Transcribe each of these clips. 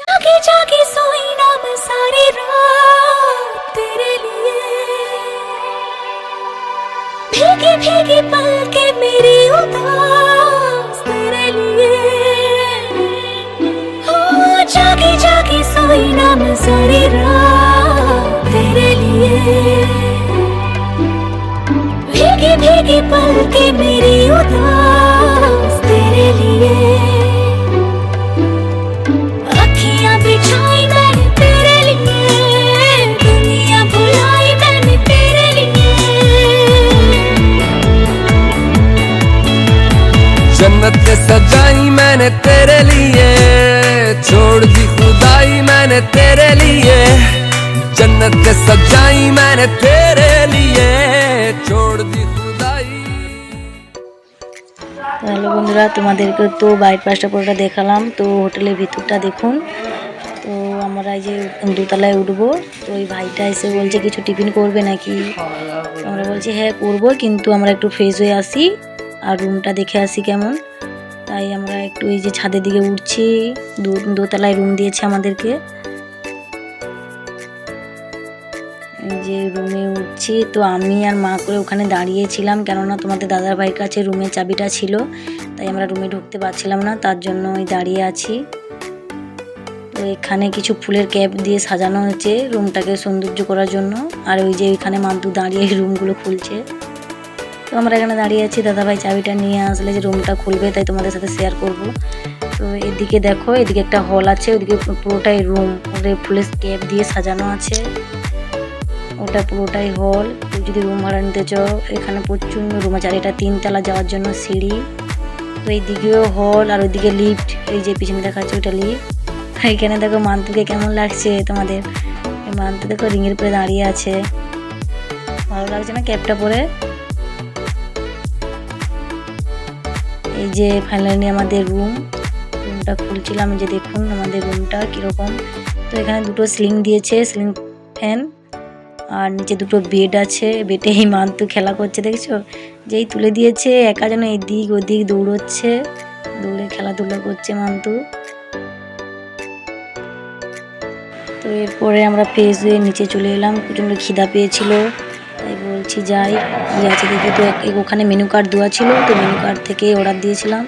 जागे जागे सोई सारी रात तेरे लिए। भीगे भीगे पल के मेरी उदास तेरे लिए। हो, जागे जागे सोई ना सारी रात जन्नत सजाई मैंने तेरे लिए छोड़ दी खुदाई তো হ্যালো বন্ধুরা তোমাদেরকে তো বাইরের পাশটা পুরোটা দেখালাম তো হোটেলের ভিতরটা দেখুন তো আমরা এই যে দোতলায় উঠবো তো ওই ভাইটা এসে বলছে কিছু টিফিন করবে নাকি তো আমরা বলছি হ্যাঁ করবো কিন্তু আমরা একটু ফ্রেশ হয়ে আসি আর রুমটা দেখে আসি কেমন তাই আমরা একটু এই যে ছাদের দিকে উঠছি দো- দোতলায় রুম দিয়েছে আমাদেরকে যে রুমে উঠছি, তো আমি আর মা করে ওখানে দাঁড়িয়েছিলাম, কেননা তোমাদের দাদার ভাইয়ের কাছে রুমের চাবিটা ছিল, তাই আমরা রুমে ঢুকতে পারছিলাম না, তার জন্য ওই দাঁড়িয়ে আছি। তো এখানে কিছু ফুলের ক্যাপ দিয়ে সাজানো হয়েছে রুমটাকে সৌন্দর্য করার জন্য, আর ওই যে এখানে মান্তু দাঁড়িয়ে রুমগুলো খুলছে। তো আমরা এখানে দাঁড়িয়ে আছি, দাদাভাই চাবিটা নিয়ে আসলে যে রুমটা খুলবে, তাই তোমাদের সাথে শেয়ার করব। তো এদিকে দেখো, এদিকে একটা হল আছে, ওদিকে পুরোটাই রুম ফুলের ক্যাপ দিয়ে সাজানো আছে। ওটা পুরোটাই হল। যদি রুম ভাড়া নিতে চাও, এখানে প্রচণ্ড রুম আছে। আর এটা তিনতলা যাওয়ার জন্য সিঁড়ি। তো এইদিকেও হল আর ওইদিকে লিফট এই যে পিছনে দেখাচ্ছে ওটা লিফট এখানে দেখো মান্তুকে কেমন লাগছে তোমাদের? মান্তু দেখো রিঙের উপরে দাঁড়িয়ে আছে। ভালো লাগছে না ক্যাপটা পরে? এই যে ফাইনালি আমাদের রুম রুমটা খুলছিলাম যে দেখুন আমাদের রুমটা কীরকম। তো এখানে দুটো স্লিং দিয়েছে। স্লিং ফ্যান আর নিচে দুটো বেড আছে। বেডে এই মান্তু খেলা করছে, দেখছ? যেই তুলে দিয়েছে, একা যেন এদিক ওদিক দৌড়চ্ছে। দৌড়ে খেলাধুলা করছে মান্তু। তো এরপরে আমরা ফ্রেশ হয়ে নিচে চলে এলাম। প্রচণ্ড খিদা পেয়েছিল। তাই বলছি যাই, কী আছে দেখি তো। ওখানে মেনু কার্ড দেওয়া ছিল, তো মেনু কার্ড থেকে অর্ডার দিয়েছিলাম।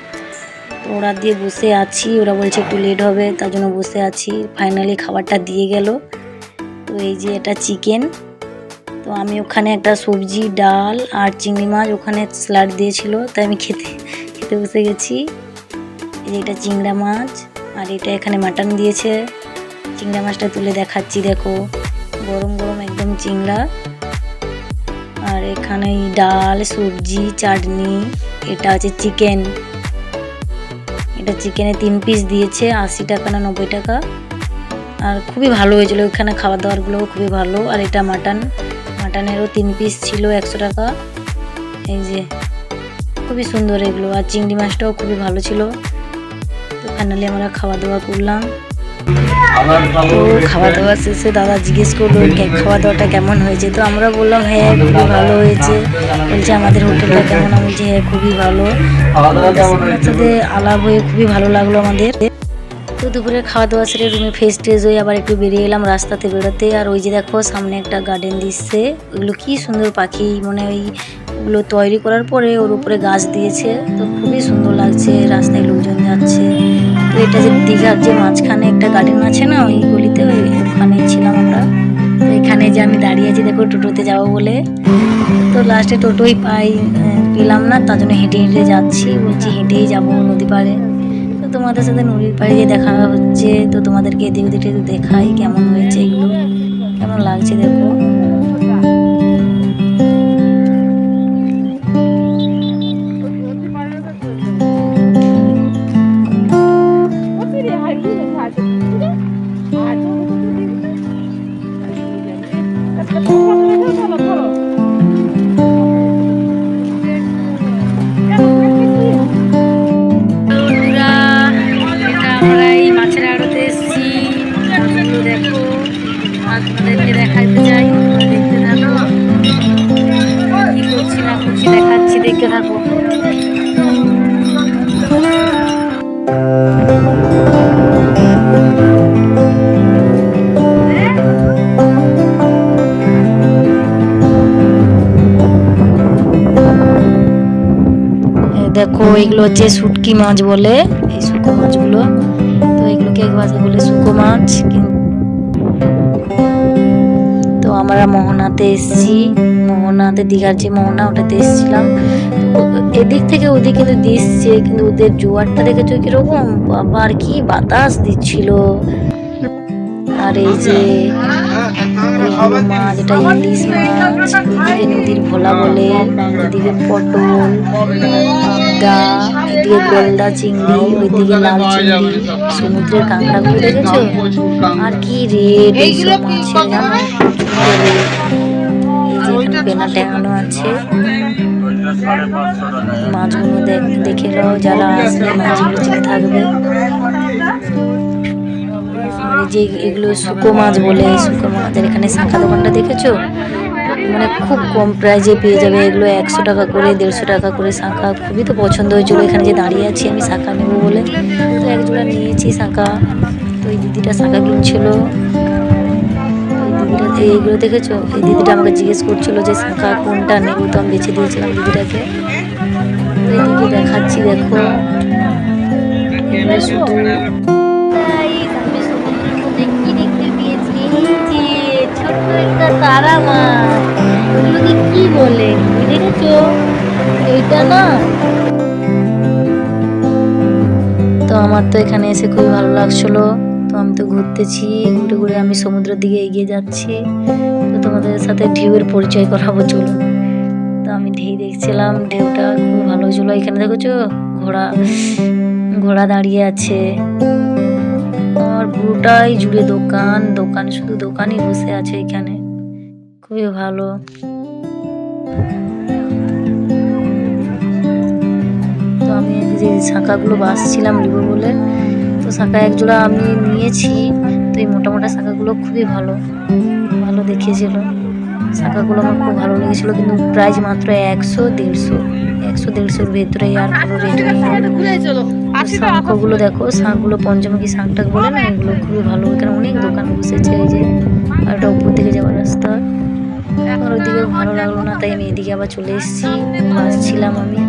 অর্ডার দিয়ে বসে আছি। ওরা বলছে একটু লেট হবে, তার জন্য বসে আছি। ফাইনালি খাবারটা দিয়ে গেল। তো এই যে এটা চিকেন আমি ওখানে একটা সবজি, ডাল আর চিংড়ি মাছ ওখানে স্যালাড দিয়েছিল, তাই আমি খেতে খেতে বসে গেছি। এটা চিংড়া মাছ আর এটা এখানে মাটন দিয়েছে। চিংড়া মাছটা তুলে দেখাচ্ছি, দেখো। গরম গরম একদম চিংড়া। আর এখানে ডাল, সবজি, চাটনি, এটা আছে চিকেন। এটা চিকেনে তিন পিস দিয়েছে, আশি টাকা না নব্বই টাকা। আর খুবই ভালো হয়েছিল ওইখানে খাবার দাবারগুলোও খুবই ভালো। আর এটা মাটন। মাটনেরও তিন পিস ছিল একশো টাকা। এই যে খুবই সুন্দর এগুলো। আর চিংড়ি মাছটাও খুবই ভালো ছিল। তো ফাইনালি আমরা খাওয়া দাওয়া করলাম তো খাওয়া দাওয়া শেষে দাদা জিজ্ঞেস করল কে- খাওয়া দাওয়াটা কেমন হয়েছে? তো আমরা বললাম হ্যাঁ খুবই ভালো হয়েছে। বলছে আমাদের হোটেলটা কেমন? আমি বলছি হ্যাঁ খুবই ভালো। আলাপ হয়ে খুবই ভালো লাগল আমাদের। তো দুপুরে খাওয়া দাওয়া সেরে রুমে ফ্রেশ ট্রেশ হয়ে আবার একটু বেরিয়ে এলাম রাস্তাতে বেরোতে। আর ওই যে দেখো, সামনে একটা গার্ডেন দিচ্ছে। ওগুলো কি সুন্দর পাখি মানে ওই ওগুলো তৈরি করার পরে ওর উপরে গাছ দিয়েছে। তো খুবই সুন্দর লাগছে, রাস্তায় লোকজন যাচ্ছে। তো এটা যে দীঘার যে মাঝখানে একটা গার্ডেন আছে না, ওই গলিতে ওখানে ছিলাম আমরা। তো এখানে যে আমি দাঁড়িয়ে আছি, দেখো টোটোতে যাব বলে। তো লাস্টে টোটোই পাই পেলাম না, তার জন্য হেঁটে হেঁটে যাচ্ছি। বলছি হেঁটেই যাব নদী পাড়ে। তোমাদের সাথে নদীর পাড়ে দেখা হচ্ছে। তো তোমাদেরকে এদিক ওদিক দেখাই কেমন হয়েছে এগুলো। কেমন লাগছে দেখো? দেখতে দেখো, এগুলো হচ্ছে শুটকি মাছ বলে, এই শুকো মাছগুলো। তো এগুলোকে এক বলে শুকো মাছ, কিন্তু আমরা মোহনাতে এসেছি। মোহনাতে দীঘার যে মোহনা, ওটাতে এসেছিলাম। এদিক থেকে ওদিক কিন্তু দিচ্ছে কিন্তু ওদের জোয়ারটা দেখেছ কীরকম? বাবা, আর কি বাতাস দিচ্ছিল। আর এই যে মাছ এটা ইলিশ মাছ ওইদিকে নদীর ভোলা বলে ওইদিকে পটল পাবদা এদিকে গলদা চিংড়ি, ওইদিকে লাল চিংড়ি, সমুদ্রের কাঁকড়াগুলো দেখেছ? আর কি রেট এইসব রেট পেনা টাঙানো আছে। মাছগুলো দেখ- নাও, যারা আসবে, মাছগুলো চিনে থাকবে। যে এগুলো শুকো মাছ বলে শুকো মাছ আর এখানে শাঁখা দোকানটা দেখেছ? মানে খুব কম প্রাইজে পেয়ে যাবে। এগুলো একশো টাকা করে, দেড়শো টাকা করে শাঁখা। খুবই তো পছন্দ হয়েছিল। এখানে যে দাঁড়িয়ে আছি আমি শাঁখা নেব বলে। তো একজোড়া নিয়েছি শাঁখা। তো এই দিদিটা শাঁখা কিনছিল। এইগুলো দেখেছ? এই দিদিটা আমাকে জিজ্ঞেস করছিল যে, শাঁখা, কোনটা নেব? তো আমি বেছে দিয়েছিলাম দিদিটাকে। দিদি দেখাচ্ছি, দেখো। তারা কি বলে? তো আমার তো এখানে এসে খুবই ভালো লাগছিল। তো আমি তো ঘুরতেছি, ঘুরে ঘুরে আমি সমুদ্রের দিকে এগিয়ে যাচ্ছি। তো তোমাদের সাথে ঢেউয়ের পরিচয় করাবো, চলুন। তো আমি ঢেউ দেখছিলাম, ঢেউটা খুব ভালো ছিল এখানে দেখেছ? ঘোড়া ঘোড়া দাঁড়িয়ে আছে। আমার পুরোটাই জুড়ে দোকান দোকান, শুধু দোকানই বসে আছে এখানে। খুবই ভালো। তো আমি যে শাঁখাগুলো বাসছিলাম নিব বলে শাঁখা এক জোড়া আমি নিয়েছি। তো এই মোটা মোটা শাঁখাগুলো খুবই ভালো। ভালো দেখিয়েছিল। শাঁখাগুলো আমার খুব ভালো লেগেছিল, কিন্তু প্রাইস মাত্র একশো দেড়শো। একশো দেড়শোর ভেতরে আর কোনো রেট নেই। শাঁখগুলো দেখো, শাঁখগুলো পঞ্চমুখী শাঁখটাক বলে না, এগুলো খুবই ভালো। এখানে অনেক দোকান বসেছে এই যে, আর এটা উপর দিকে যাওয়ার রাস্তা। আমার ওইদিকে ভালো লাগল না, তাই আমি এদিকে আবার চলে এসেছি। বাসছিলাম আমি।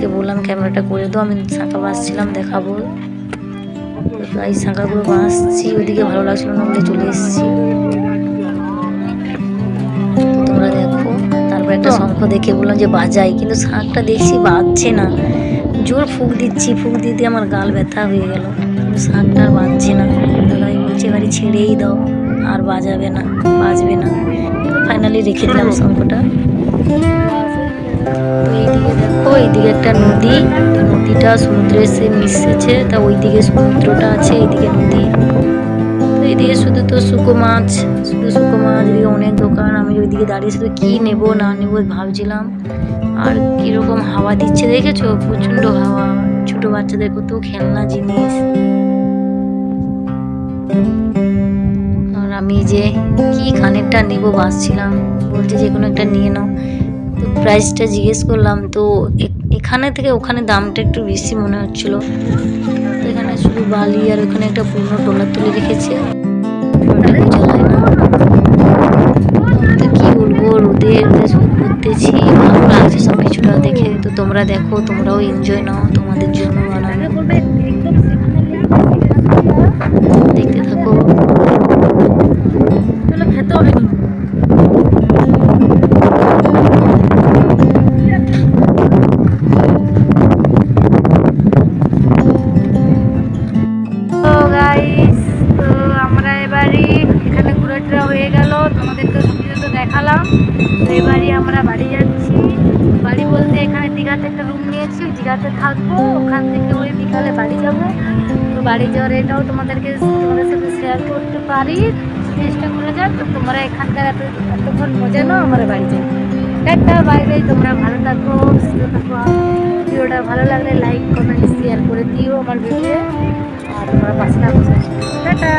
তো বললাম ক্যামেরাটা করে দাও আমি শাঁখা বাসছিলাম দেখাবো। এই শাঁখাগুলো বাসছি ওইদিকে ভালো লাগছিল না বলে চলে এসেছি। তোমরা দেখো তারপর একটা শঙ্খ দেখে বললাম যে বাজাই কিন্তু শাঁখটা দেখছি বাজছে না। জোর ফুক দিচ্ছি ফুক দিতে আমার গাল ব্যথা হয়ে গেল। কিন্তু শাঁখটা আর বাজছে না। দাদাই বলছে এবারে ছেড়েই দাও আর বাজাবে না বাজবে না। ফাইনালি রেখে দিলাম শঙ্খটা। এইদিকে দেখো এইদিকে একটা নদী। নদীটা সমুদ্রে এসে মিশেছে, তা ওইদিকে সমুদ্রটা আছে, এইদিকে নদী। তো এইদিকে শুধু তো শুকো মাছ, শুধু শুকো মাছ, এদিকে অনেক দোকান। আমি ওইদিকে দাঁড়িয়ে শুধু কী নেব, না নেব ভাবছিলাম। আর কীরকম হাওয়া দিচ্ছে দেখেছ? প্রচণ্ড হাওয়া। ছোট বাচ্চাদের কত খেলনা জিনিস। আর আমি যে কি কানেরটা নেব বাসছিলাম বলছে যে কোনো একটা নিয়ে নাও। তো প্রাইসটা জিজ্ঞেস করলাম, তো এখানে থেকে ওখানে দামটা একটু বেশি মনে হচ্ছিল। তো এখানে শুধু বালি আর ওখানে একটা পুরনো ডলার তুলে রেখেছে। তো কি সব কিছুটা দেখে। তো তোমরা দেখো, তোমরাও এনজয় নাও তোমাদের জন্য বানানো। যাওয়ার এটাও তোমাদেরকে তোমাদের সাথে শেয়ার করতে পারি। চেষ্টা করে যাক তো তোমরা এখানকার এত, এতক্ষণ মজা নাও আমার বাড়িতে। একটা বাইরে তোমরা ভালো থাকো, সুস্থ থাকো। ভিডিওটা ভালো লাগলে লাইক কমেন্ট শেয়ার করে দিও আমার ভিডিও আর তোমরা পাশে থাকো। টাটা।